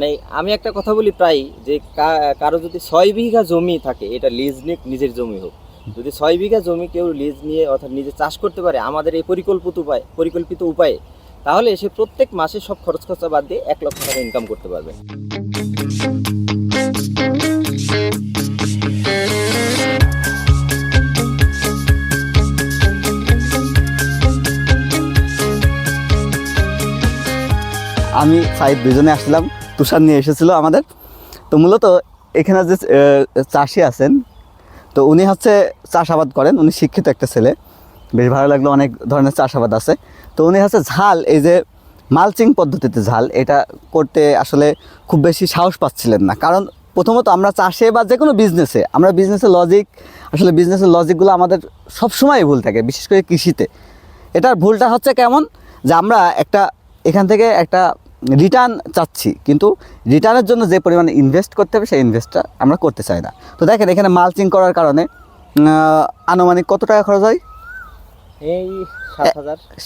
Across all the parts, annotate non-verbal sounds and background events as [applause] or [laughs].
মানে আমি একটা কথা বলি প্রায় যে কারও যদি ছয় বিঘা জমি থাকে, এটা লিজ নিয়ে নিজের জমি হোক। যদি ছয় বিঘা জমি কেউ লিজ নিয়ে অর্থাৎ নিজে চাষ করতে পারে, আমাদের এই পরিকল্পিত উপায়, পরিকল্পিত উপায়ে, তাহলে সে প্রত্যেক মাসে সব খরচ খরচা বাদ দিয়ে এক লক্ষ টাকা ইনকাম করতে পারবে। আমি সাইড দুজনে আসছিলাম তুষার নিয়ে এসেছিল আমাদের। তো মূলত এখানে যে চাষি আছেন, তো উনি হচ্ছে চাষাবাদ করেন। উনি শিক্ষিত একটা ছেলে। বেশ ভালো লাগল, অনেক ধরনের চাষাবাদ আছে। তো উনি হচ্ছে ঝাল, এই যে মালচিং পদ্ধতিতে ঝাল, এটা করতে আসলে খুব বেশি সাহস পাচ্ছিলেন না। কারণ প্রথমত আমরা চাষে বা যে কোনো বিজনেসে আমরা বিজনেসের লজিক আসলে বিজনেসের লজিকগুলো আমাদের সবসময় ভুল থাকে, বিশেষ করে কৃষিতে। এটার ভুলটা হচ্ছে কেমন? যে আমরা একটা, এখান থেকে একটা রিটার্ন চাচ্ছি কিন্তু রিটার্নের জন্য যে পরিমাণে ইনভেস্ট করতে হবে সেই ইনভেস্টটা আমরা করতে চাই না। তো দেখেন এখানে মালচিং করার কারণে আনুমানিক কত টাকা খরচ হয়? এই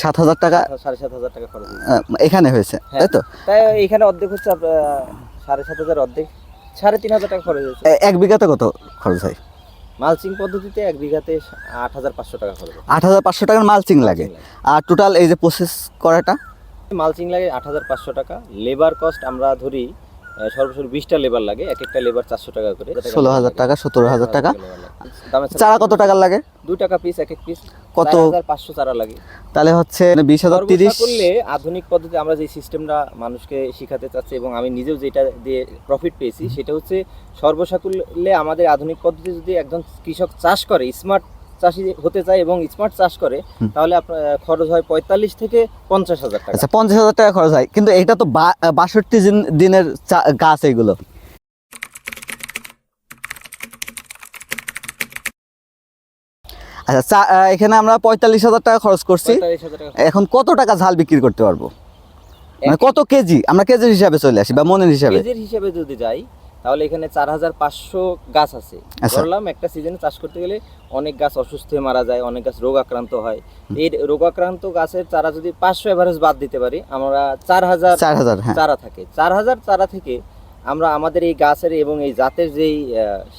সাত হাজার। টাকা। সাড়ে সাত হাজার টাকা খরচ। এখানে হয়েছে তাই তো? তাই এখানে অর্ধেক হচ্ছে সাড়ে সাত হাজার অর্ধেক। সাড়ে তিন হাজার টাকা খরচ হয়েছে। এক বিঘাতে কত খরচ হয়? মালচিং পদ্ধতিতে এক বিঘাতে আট হাজার পাঁচশো টাকা খরচ আট হাজার পাঁচশো টাকার মালচিং লাগে। আর টোটাল এই যে প্রসেস করাটা মালচিং লাগে আট হাজার পাঁচশো টাকা। লেবার কস্ট আমরা ধরি সর্বোচ্চ বিশটা লেবার লাগে এক একটা লেবার চারশো টাকা করে। ষোলো হাজার টাকা সতেরো হাজার টাকা। চারা কত টাকার লাগে? দুই টাকা পিস এক এক পিস কত? পাঁচশো চারা লাগে। তাহলে হচ্ছে বিশ হাজার তিরিশ। করলে আধুনিক পদ্ধতি আমরা যে সিস্টেমটা মানুষকে শিখাতে চাচ্ছি এবং আমি নিজেও যেটা দিয়ে প্রফিট পেয়েছি সেটা হচ্ছে সর্বসাকুল্যে আমাদের আধুনিক পদ্ধতি যদি একজন কৃষক চাষ করে স্মার্ট চাষি হতে চায় এবং স্মার্ট চাষ করে তাহলে খরচ হয় পঁয়তাল্লিশ থেকে পঞ্চাশ হাজার টাকা। আচ্ছা পঞ্চাশ হাজার টাকা খরচ হয়। কিন্তু এটা তো বাষট্টি দিন- দিনের গাছ এগুলো। আচ্ছা এখানে আমরা পঁয়তাল্লিশ হাজার টাকা খরচ করছি। এখন কত টাকা ঝাল বিক্রি করতে পারব? মানে কত কেজি? আমরা কেজির হিসাবে চলে আসি বা মনের হিসাবে। কেজির হিসাবে যদি যাই তাহলে এখানে চার হাজার পাঁচশো গাছ আছে। আচ্ছা। ধরলাম একটা সিজনে চাষ করতে গেলে অনেক গাছ অসুস্থ হয়ে মারা যায় অনেক গাছ রোগ আক্রান্ত হয়। এই রোগ আক্রান্ত গাছের চারা যদি পাঁচশো এভারেজ বাদ দিতে পারি আমরা চার হাজার চার হাজার হ্যাঁ। চারা থাকে। চার হাজার চারা থেকে আমরা আমাদের এই গাছের এবং এই জাতের যেই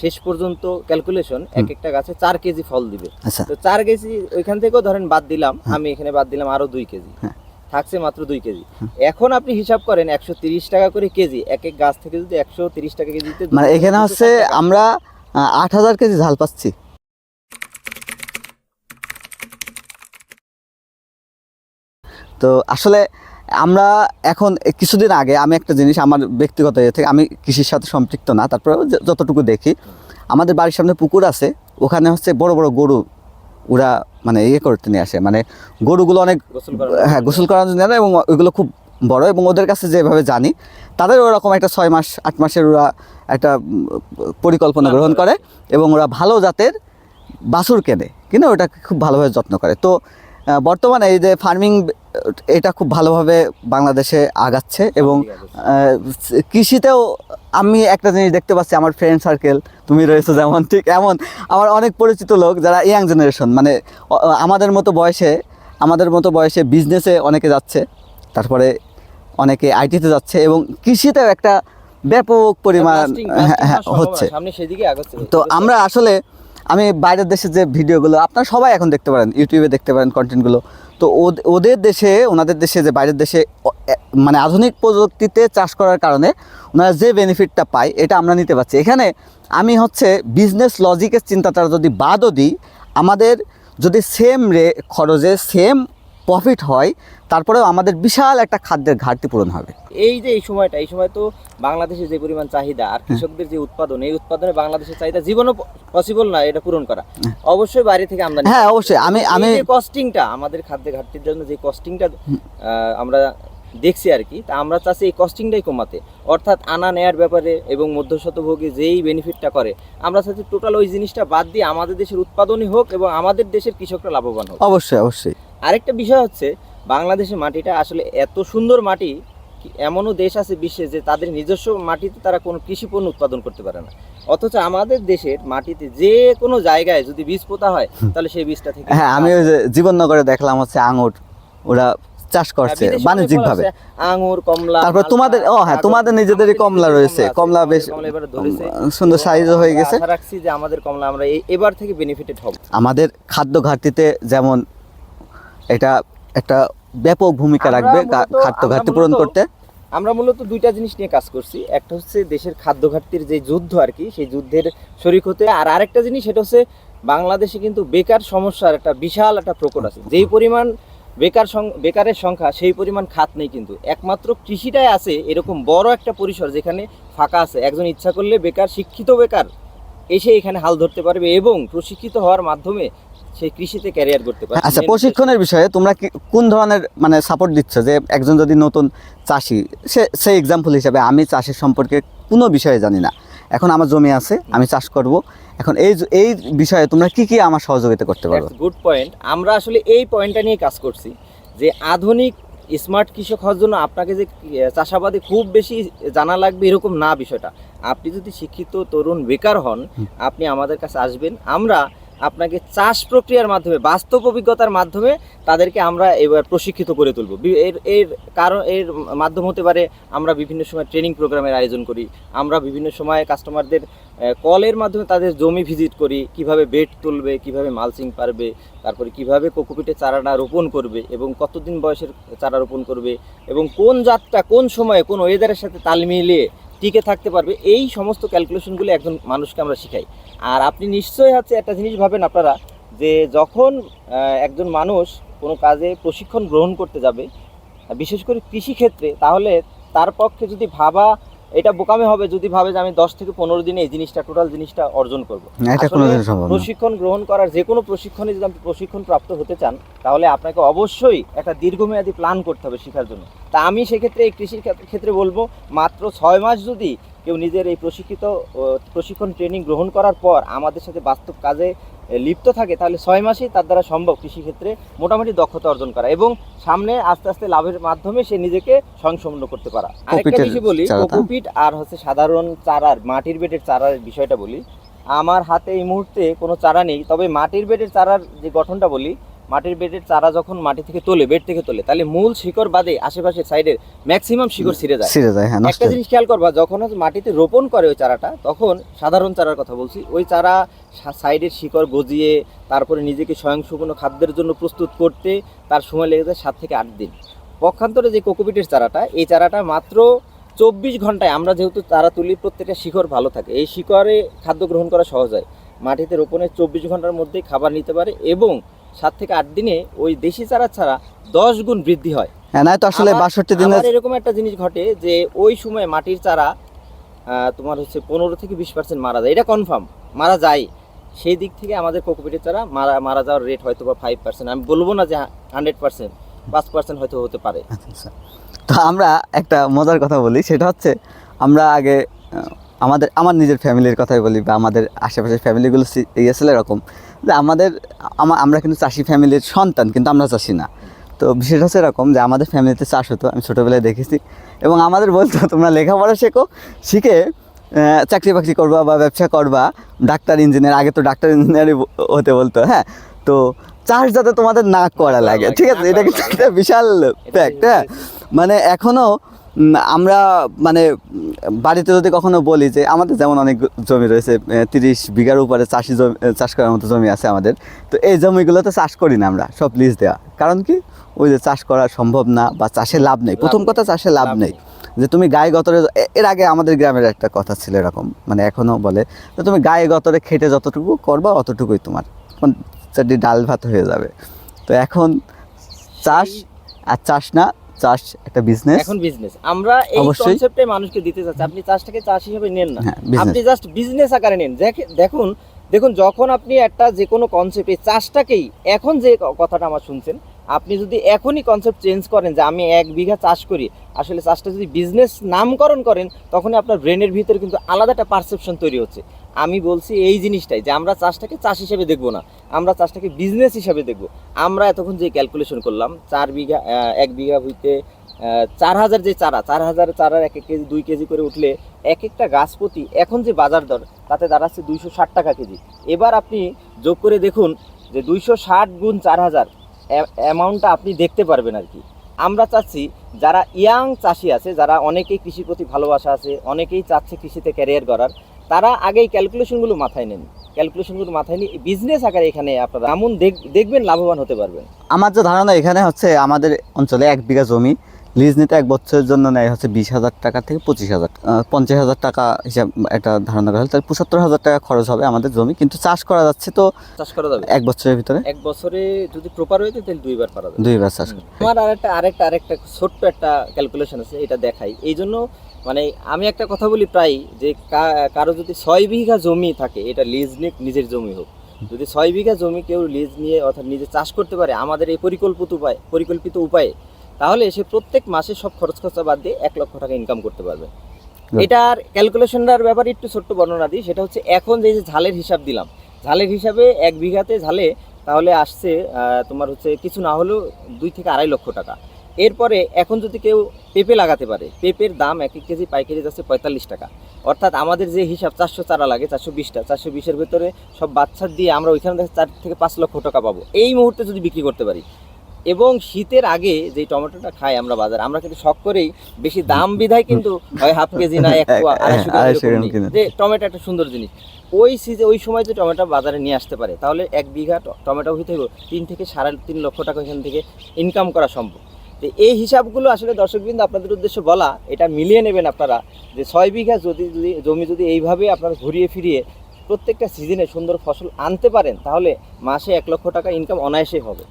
শেষ পর্যন্ত ক্যালকুলেশন এক একটা গাছে চার কেজি ফল দিবে। আচ্ছা। তো চার কেজি ওইখান থেকেও ধরেন বাদ দিলাম আমি এখানে বাদ দিলাম আরও দুই কেজি। হ্যাঁ। থাকছে মাত্র দুই কেজি। এখন আপনি হিসাব করেন একশো তিরিশ টাকা করে কেজি এক এক গাছ থেকে যদি একশো তিরিশ টাকা কেজিতে মানে এখানে হচ্ছে আমরা আট হাজার কেজি ঝাল পাচ্ছি। তো আসলে আমরা এখন কিছুদিন আগে আমি একটা জিনিস আমার ব্যক্তিগত ইয়ে থেকে আমি কৃষির সাথে সম্পৃক্ত না তারপরে যতটুকু দেখি আমাদের বাড়ির সামনে পুকুর আছে ওখানে হচ্ছে বড় বড় গরু ওরা মানে ইয়ে করতে নিয়ে আসে। মানে গরুগুলো অনেক হ্যাঁ গোসল করার জন্য এবং ওইগুলো খুব বড় এবং ওদের কাছে যেভাবে জানি তাদের ওরকম একটা ছয় মাস আট মাসের ওরা একটা পরিকল্পনা গ্রহণ করে এবং ওরা ভালো জাতের বাছুর কেনে কিনে ওটাকে খুব ভালোভাবে যত্ন করে। তো বর্তমানে এই যে ফার্মিং এটা খুব ভালোভাবে বাংলাদেশে আগাচ্ছে এবং কৃষিতেও আমি একটা জিনিস দেখতে পাচ্ছি আমার ফ্রেন্ড সার্কেল তুমি রয়েছো যেমন ঠিক এমন। আমার অনেক পরিচিত লোক যারা ইয়াং জেনারেশন মানে আমাদের মতো বয়সে আমাদের মতো বয়সে বিজনেসে অনেকে যাচ্ছে তারপরে অনেকে আইটিতে যাচ্ছে এবং কৃষিতেও একটা ব্যাপক পরিমাণ হ্যাঁ, হ্যাঁ, হচ্ছে। তো আমরা আসলে আমি বাইরের দেশের যে ভিডিওগুলো আপনারা সবাই এখন দেখতে পারেন ইউটিউবে দেখতে পারেন কন্টেন্টগুলো তো ওদ- ওদের দেশে, ওনাদের দেশে যে বাইরের দেশে মানে আধুনিক প্রযুক্তিতে চাষ করার কারণে ওনারা যে বেনিফিটটা পায়, এটা আমরা নিতে পারছি। এখানে আমি হচ্ছে বিজনেস লজিকের চিন্তাটা যদি বাদও দিই, আমাদের যদি সেম রে খরচে সেম প্রফিট হয় তারপরেও আমাদের বিশাল একটা খাদ্যের ঘাটতি পূরণ হবে। এই যে এই সময়টা এই সময় তো বাংলাদেশে যে পরিমাণ চাহিদা আর কৃষকদের যে উৎপাদন এই উৎপাদনে বাংলাদেশের চাহিদা জীবনও পসিবল না এটা পূরণ করা। অবশ্যই বাইরে থেকে আমদানি হ্যাঁ, অবশ্যই। আমি- আমি- কস্টিংটা আমাদের খাদ্যের ঘাটতির জন্য যে কস্টিংটা আমরা দেখছি আর কি তা আমরা চাচ্ছি এই কস্টিংটাই কমাতে। অর্থাৎ আনা নেয়ার ব্যাপারে এবং মধ্যস্বত্বভোগী যেই বেনিফিটটা করে আমরা চাচ্ছি টোটাল ওই জিনিসটা বাদ দিয়ে আমাদের দেশের উৎপাদনই হোক এবং আমাদের দেশের কৃষকরা লাভবান হোক। অবশ্যই অবশ্যই। আরেকটা বিষয় হচ্ছে বাংলাদেশের মাটিটা আসলে এত সুন্দর মাটি এমনও দেশ আছে বিশ্বে যে তাদের নিজস্ব মাটিতে তারা কোনো কৃষি পণ্য উৎপাদন করতে পারে না। অথচ আমাদের দেশের মাটিতে যে কোনো জায়গায় যদি বীজ পোতা হয় তাহলে সেই বীজটা থেকে হ্যাঁ আমি জীবননগরে দেখলাম হচ্ছে আঙুর ওরা চাষ করছে বিদেশে বাণিজ্যিক ভাবে আঙুর কমলা তারপর তোমাদের ও হ্যাঁ তোমাদের নিজেদেরই কমলা রয়েছে। কমলা বেশ সুন্দর সাইজ হয়ে গেছে। রাখছি যে আমাদের কমলা আমরা এবার থেকে বেনিফিটেড হব। আমাদের খাদ্য ঘাটতিতে যেমন এটা একটা ব্যাপক ভূমিকা রাখবে খাদ্য ঘাটতি পূরণ করতে। আমরা মূলত দুইটা জিনিস নিয়ে কাজ করছি। একটা হচ্ছে দেশের খাদ্য ঘাটতির যে যুদ্ধ আর কি সেই যুদ্ধের শরিক হতে আর আরেকটা জিনিস সেটা হচ্ছে বাংলাদেশে কিন্তু বেকার সমস্যার একটা বিশাল একটা প্রকট আছে। যেই পরিমাণ বেকার বেকারের সংখ্যা সেই পরিমাণ খাত নেই কিন্তু। একমাত্র কৃষিটাই আছে এরকম বড় একটা পরিসর যেখানে ফাঁকা আছে। একজন ইচ্ছা করলে বেকার শিক্ষিত বেকার এসে এখানে হাল ধরতে পারবে এবং প্রশিক্ষিত হওয়ার মাধ্যমে সেই কৃষিতে ক্যারিয়ার করতে পারবে আচ্ছা প্রশিক্ষণের বিষয়ে তোমরা কোন ধরনের মানে সাপোর্ট দিচ্ছ? যে একজন যদি নতুন চাষি সে সেই এক্সাম্পল হিসাবে আমি চাষের সম্পর্কে কোনো বিষয়ে জানি না। এখন আমার জমি আছে আমি চাষ করব। এখন এই এই বিষয়ে তোমরা কি কি আমার সহযোগিতা করতে পারবে? গুড পয়েন্ট আমরা আসলে এই পয়েন্টটা নিয়ে কাজ করছি যে আধুনিক স্মার্ট কৃষক হওয়ার জন্য আপনাকে যে চাষাবাদে খুব বেশি জানা লাগবে এরকম না বিষয়টা। আপনি যদি শিক্ষিত তরুণ বেকার হন আপনি আমাদের কাছে আসবেন। আমরা আপনাকে চাষ প্রক্রিয়ার মাধ্যমে, বাস্তব অভিজ্ঞতার মাধ্যমে তাদেরকে আমরা এবার প্রশিক্ষিত করে তুলব। এর এর কারণ, এর মাধ্যম হতে পারে আমরা বিভিন্ন সময় ট্রেনিং প্রোগ্রামের আয়োজন করি, আমরা বিভিন্ন সময় কাস্টমারদের কলের মাধ্যমে তাদের জমি ভিজিট করি, কীভাবে বেড তুলবে, কীভাবে মালচিং পারবে, তারপরে কীভাবে কোকোপিটে চারাটা রোপণ করবে এবং কতদিন বয়সের চারা রোপণ করবে এবং কোন জাতটা কোন সময়ে, কোন ওয়েদারের সাথে তাল মিলিয়ে টিকে থাকতে পারবে, এই সমস্ত ক্যালকুলেশনগুলো একজন মানুষকে আমরা শিখাই। আর আপনি নিশ্চয়ই হচ্ছে একটা জিনিস ভাবেন আপনারা, যে যখন একজন মানুষ কোনো কাজে প্রশিক্ষণ গ্রহণ করতে যাবে, বিশেষ করে কৃষিক্ষেত্রে, তাহলে তার পক্ষে যদি ভাবা এটা বোকামে হবে যদি ভাবে যে আমি দশ থেকে পনেরো দিনে এই জিনিসটা টোটাল জিনিসটা অর্জন করব। প্রশিক্ষণ গ্রহণ করার যে কোনো প্রশিক্ষণে যদি আপনি প্রশিক্ষণ প্রাপ্ত হতে চান তাহলে আপনাকে অবশ্যই একটা দীর্ঘমেয়াদী প্ল্যান করতে হবে শেখার জন্য। তা আমি সেক্ষেত্রে এই কৃষির ক্ষেত্রে- বলব মাত্র ছয় মাস যদি কেউ নিজের এই প্রশিক্ষিত প্রশিক্ষণ ট্রেনিং গ্রহণ করার পর আমাদের সাথে বাস্তব কাজে লিপ্ত থাকে তাহলে ছয় মাসেই তার দ্বারা সম্ভব কৃষিক্ষেত্রে মোটামুটি দক্ষতা অর্জন করা এবং সামনে আস্তে আস্তে লাভের মাধ্যমে সে নিজেকে স্বয়ংসম্পন্ন করতে পারা আরেকটা বিষয় বলি? কোকোপিট আর হচ্ছে সাধারণ চারার মাটির বেটের চারার বিষয়টা বলি আমার হাতে এই মুহূর্তে কোনো চারা নেই তবে মাটির বেটের চারার যে গঠনটা বলি মাটির বেডের চারা যখন মাটি থেকে তোলে বেড থেকে তোলে তাহলে মূল শিকড় বাদে আশেপাশের সাইডের ম্যাক্সিমাম শিকড় ছিঁড়ে যায়। ছিঁড়ে যায় হ্যাঁ একটা জিনিস খেয়াল করবা যখন মাটিতে রোপণ করে ওই চারাটা তখন সাধারণ চারার কথা বলছি ওই চারা সাইডের শিকড় গজিয়ে তারপরে নিজেকে স্বয়ংসম্পূর্ণ খাদ্যের জন্য প্রস্তুত করতে তার সময় লেগে যায় সাত থেকে আট দিন। পক্ষান্তরে যে কোকোপিটের চারাটা এই চারাটা মাত্র চব্বিশ ঘন্টায় আমরা যেহেতু চারা তুলি প্রত্যেকটা শিকড় ভালো থাকে এই শিকড়ে খাদ্য গ্রহণ করা সহজ হয়। মাটিতে রোপণের চব্বিশ ঘণ্টার মধ্যেই খাবার নিতে পারে এবং সাত থেকে আট দিনে ওই দেশি চারা ছাড়া দশ গুণ বৃদ্ধি হয়। হ্যাঁ নাই তো আসলে বাষট্টি দিনে এরকম একটা জিনিস ঘটে যে ওই সময় মাটির চারা তোমার হচ্ছে পনেরো থেকে বিশ পার্সেন্ট মারা যায়। এটা কনফার্ম মারা যায়। সেই দিক থেকে আমাদের কোকোপিটের চারা মারা মারা যাওয়ার রেট হয়তো বা ফাইভ পার্সেন্ট আমি বলব না যে হান্ড্রেড পার্সেন্ট পাঁচ পার্সেন্ট হয়তো হতে পারে। আচ্ছা, আচ্ছা। তো আমরা একটা মজার কথা বলি সেটা হচ্ছে আমরা আগে আমাদের আমার নিজের ফ্যামিলির কথাই বলি বা আমাদের আশেপাশের ফ্যামিলিগুলো ইয়ে ছিল এরকম। যে আমাদের আমরা কিন্তু চাষি ফ্যামিলির সন্তান কিন্তু আমরা চাষি না। তো বিষয়টা হচ্ছে এরকম যে আমাদের ফ্যামিলিতে চাষ হতো আমি ছোটোবেলায় দেখেছি। এবং আমাদের বলতো তোমরা লেখাপড়া শেখো শিখে চাকরি বাকরি করবা বা ব্যবসা করবা। ডাক্তার ইঞ্জিনিয়ার আগে তো ডাক্তার ইঞ্জিনিয়ারই হতে বলতো হ্যাঁ? তো চাষ যাতে তোমাদের না করা লাগে ঠিক আছে? এটা কিন্তু একটা বিশাল ফ্যাক্ট হ্যাঁ? মানে এখনও উম, আমরা মানে বাড়িতে যদি কখনো বলি যে আমাদের যেমন অনেক জমি রয়েছে তিরিশ বিঘার উপরে চাষি জমি চাষ করার মতো জমি আছে আমাদের, তো এই জমিগুলোতে চাষ করি না আমরা, সব লিজ দেওয়া কারণ কি? ওই যে চাষ করা সম্ভব না বা চাষে লাভ নেই। প্রথম কথা, চাষে লাভ নেই। যে তুমি গায়ে গতরে এর আগে আমাদের গ্রামের একটা কথা ছিল এরকম মানে এখনও বলে, যে তুমি গায়ে গতরে খেটে যতটুকু করবা অতটুকুই তোমার। চারটি ডাল ভাত হয়ে যাবে। তো এখন চাষ আর চাষ না চাষ একটা বিজনেস এখন বিজনেস আমরা এই মানুষকে দিতে চাচ্ছি। আপনি চাষটাকে চাষ হিসেবে নেন না। হ্যাঁ আপনি জাস্ট বিজনেস আকারে নেন। দেখে- দেখুন দেখুন যখন আপনি একটা যে কোনো কনসেপ্ট এই চাষটাকেই এখন যে কথাটা আমার শুনছেন আপনি যদি এখনই কনসেপ্ট চেঞ্জ করেন যে আমি এক বিঘা চাষ করি আসলে চাষটা যদি বিজনেস নামকরণ করেন তখনই আপনার ব্রেনের ভিতরে কিন্তু আলাদা একটা পারসেপশন তৈরি হচ্ছে। আমি বলছি এই জিনিসটাই যে আমরা চাষটাকে চাষ হিসেবে দেখব না। আমরা চাষটাকে বিজনেস হিসাবে দেখব। আমরা এতক্ষণ যে ক্যালকুলেশন করলাম, চার বিঘা এক বিঘা হইতে চার হাজার যে চারা, চার হাজার চারার এক এক কেজি, দুই কেজি করে উঠলে এক একটা গাছ প্রতি এখন যে বাজার দর, তাতে দাঁড়াচ্ছে দুইশো ষাট টাকা কেজি। এবার আপনি যোগ করে দেখুন যে দুইশো ষাট গুণ চার হাজার অ্যামাউন্টটা আপনি দেখতে পারবেন আর কি। আমরা চাচ্ছি যারা ইয়াং চাষি আছে, যারা অনেকেই কৃষির প্রতি ভালোবাসা আছে, অনেকেই চাচ্ছে কৃষিতে ক্যারিয়ার করার তারা আগেই ক্যালকুলেশনগুলো মাথায় নেন। ক্যালকুলেশনগুলো মাথায় নিয়ে বিজনেস আকারে এখানে আপনারা এমন দেখ- দেখবেন লাভবান হতে পারবেন। আমার যে ধারণা এখানে হচ্ছে আমাদের অঞ্চলে এক বিঘা জমি লিজ নিতে এক বছরের জন্য নেয় হচ্ছে বিশ হাজার টাকা থেকে পঁচিশ হাজার পঞ্চাশ হাজার টাকা হিসাব একটা ধারণা করা হলে। তাহলে পঁচাত্তর হাজার টাকা খরচ হবে আমাদের জমি কিন্তু চাষ করা যাচ্ছে তো চাষ করা যাবে। এক বছরের ভিতরে? এক বছরে যদি প্রপার হয়ে তাহলে দুইবার পারা যাবে। দুইবার চাষ করা। আমার আরেকটা আরেকটা আরেকটা ছোট্ট একটা ক্যালকুলেশন আছে এটা দেখাই। এই জন্য মানে আমি একটা কথা বলি প্রায় যে কারও যদি ছয় বিঘা জমি থাকে এটা লিজ নিক নিজের জমি হোক। যদি ছয় বিঘা জমি কেউ লিজ নিয়ে অর্থাৎ নিজে চাষ করতে পারে আমাদের এই পরিকল্পিত উপায় পরিকল্পিত উপায়ে তাহলে সে প্রত্যেক মাসে সব খরচ খরচা বাদ দিয়ে এক লক্ষ টাকা ইনকাম করতে পারবে. এটার ক্যালকুলেশনটার ব্যাপারে একটু ছোট্ট বর্ণনা দিই সেটা হচ্ছে এখন যে ঝালের হিসাব দিলাম ঝালের হিসাবে এক বিঘাতে ঝালে তাহলে আসছে তোমার হচ্ছে কিছু না হলেও দুই থেকে আড়াই লক্ষ টাকা। এরপরে এখন যদি কেউ পেঁপে লাগাতে পারে। পেঁপের দাম এক এক কেজি পাইকারি যাচ্ছে পঁয়তাল্লিশ টাকা। অর্থাৎ আমাদের যে হিসাব চারশো চারা লাগে চারশো বিশটা চারশো বিশের ভেতরে সব বাচ্চা দিয়ে আমরা ওইখানে চার থেকে পাঁচ লক্ষ টাকা পাবো। এই মুহূর্তে যদি বিক্রি করতে পারি। এবং শীতের আগে যে টমেটোটা খাই আমরা বাজার আমরা কিন্তু শখ করেই বেশি দাম বিধায় কিন্তু হয় হাফ কেজি না এক। [laughs] যে টমেটো একটা সুন্দর জিনিস। ওই সিজে ওই সময় যে টমেটো বাজারে নিয়ে আসতে পারে তাহলে এক বিঘা টমেটো হইতে তিন থেকে সাড়ে তিন লক্ষ টাকা এখান থেকে ইনকাম করা সম্ভব। তো এই হিসাবগুলো আসলে দর্শকবৃন্দ আপনাদের উদ্দেশ্যে বলা এটা মিলিয়ে নেবেন আপনারা যে ছয় বিঘা যদি যদি জমি যদি এইভাবে আপনারা ঘুরিয়ে ফিরিয়ে প্রত্যেকটা সিজনে সুন্দর ফসল আনতে পারেন তাহলে মাসে এক লক্ষ টাকা ইনকাম অনায়াসেই হবে।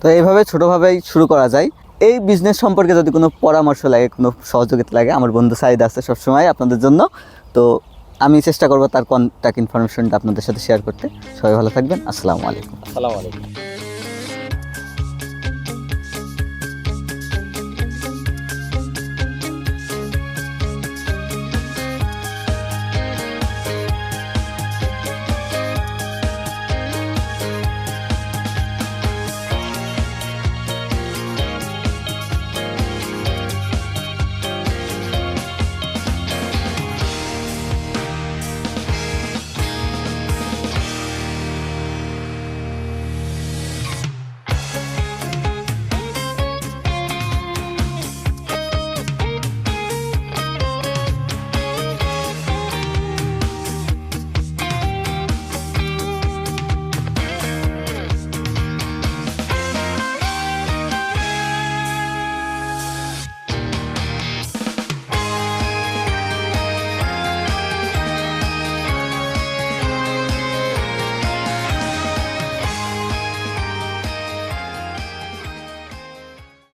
তো এইভাবে ছোটোভাবেই শুরু করা যায়। এই বিজনেস সম্পর্কে যদি কোনো পরামর্শ লাগে কোনো সহযোগিতা লাগে আমার বন্ধু সাইদ আছে সবসময় আপনাদের জন্য। তো আমি চেষ্টা করব তার কন্ট্যাক্ট ইনফরমেশনটা আপনাদের সাথে শেয়ার করতে। সবাই ভালো থাকবেন। আসসালামু আলাইকুম। আসসালামু আলাইকুম।